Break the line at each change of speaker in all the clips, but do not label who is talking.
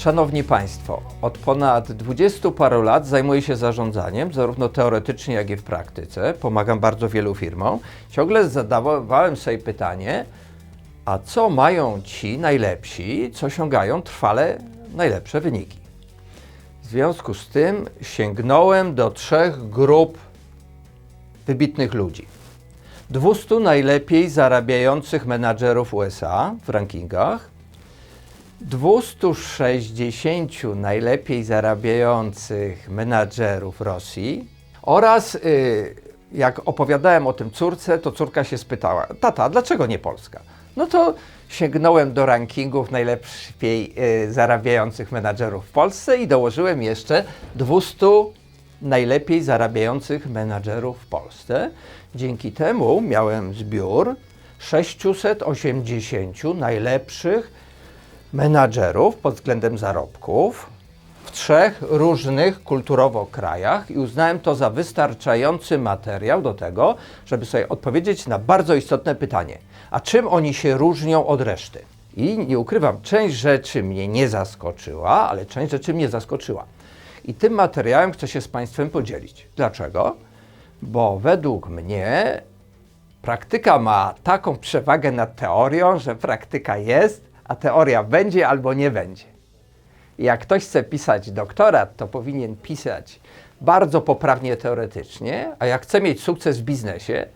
Szanowni Państwo, od ponad 20 paru lat zajmuję się zarządzaniem, zarówno teoretycznie, jak i w praktyce. Pomagam bardzo wielu firmom. Ciągle zadawałem sobie pytanie, a co mają ci najlepsi, co osiągają trwale najlepsze wyniki? W związku z tym sięgnąłem do trzech grup wybitnych ludzi. 200 najlepiej zarabiających menadżerów USA w rankingach, 260 najlepiej zarabiających menadżerów Rosji oraz y, jak opowiadałem o tym córce, to córka się spytała, tata, dlaczego nie Polska? No to sięgnąłem do rankingów najlepiej y, zarabiających menadżerów w Polsce i dołożyłem jeszcze 200 najlepiej zarabiających menadżerów w Polsce. Dzięki temu miałem zbiór 680 najlepszych menadżerów pod względem zarobków w trzech różnych kulturowo krajach i uznałem to za wystarczający materiał do tego, żeby sobie odpowiedzieć na bardzo istotne pytanie. A czym oni się różnią od reszty? I nie ukrywam, część rzeczy mnie nie zaskoczyła, ale część rzeczy mnie zaskoczyła. I tym materiałem chcę się z Państwem podzielić. Dlaczego? Bo według mnie praktyka ma taką przewagę nad teorią, że praktyka jest, a teoria będzie albo nie będzie. Jak ktoś chce pisać doktorat, to powinien pisać bardzo poprawnie teoretycznie, a jak chce mieć sukces w biznesie,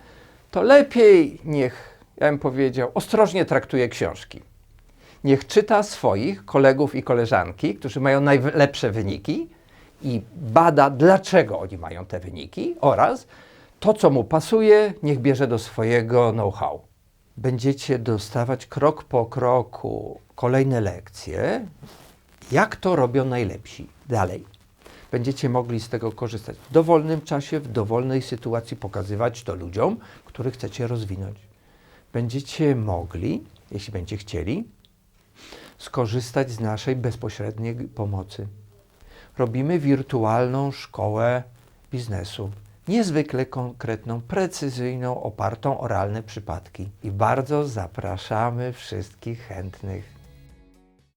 to lepiej niech, ja bym powiedział, ostrożnie traktuje książki. Niech czyta swoich kolegów i koleżanki, którzy mają najlepsze wyniki i bada, dlaczego oni mają te wyniki oraz to, co mu pasuje, niech bierze do swojego know-how. Będziecie dostawać krok po kroku kolejne lekcje, jak to robią najlepsi. Dalej. Będziecie mogli z tego korzystać w dowolnym czasie, w dowolnej sytuacji, pokazywać to ludziom, których chcecie rozwinąć. Będziecie mogli, jeśli będziecie chcieli, skorzystać z naszej bezpośredniej pomocy. Robimy wirtualną szkołę biznesu. Niezwykle konkretną, precyzyjną, opartą o realne przypadki. I bardzo zapraszamy wszystkich chętnych